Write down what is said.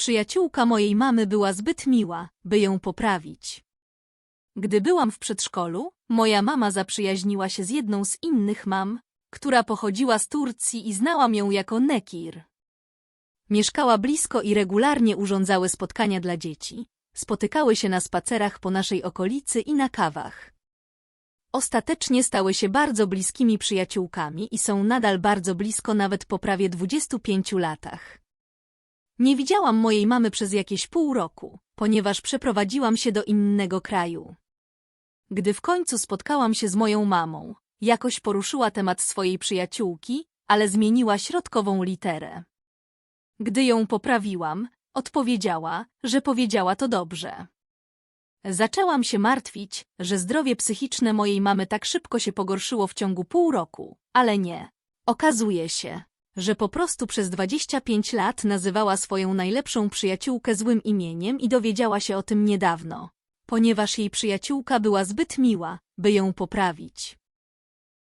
Przyjaciółka mojej mamy była zbyt miła, by ją poprawić. Gdy byłam w przedszkolu, moja mama zaprzyjaźniła się z jedną z innych mam, która pochodziła z Turcji i znałam ją jako Nekir. Mieszkała blisko i regularnie urządzały spotkania dla dzieci. Spotykały się na spacerach po naszej okolicy i na kawach. Ostatecznie stały się bardzo bliskimi przyjaciółkami i są nadal bardzo blisko nawet po prawie 25 latach. Nie widziałam mojej mamy przez jakieś pół roku, ponieważ przeprowadziłam się do innego kraju. Gdy w końcu spotkałam się z moją mamą, jakoś poruszyła temat swojej przyjaciółki, ale zmieniła środkową literę. Gdy ją poprawiłam, odpowiedziała, że powiedziała to dobrze. Zaczęłam się martwić, że zdrowie psychiczne mojej mamy tak szybko się pogorszyło w ciągu pół roku, ale nie. Okazuje się, że po prostu przez 25 lat nazywała swoją najlepszą przyjaciółkę złym imieniem i dowiedziała się o tym niedawno, ponieważ jej przyjaciółka była zbyt miła, by ją poprawić.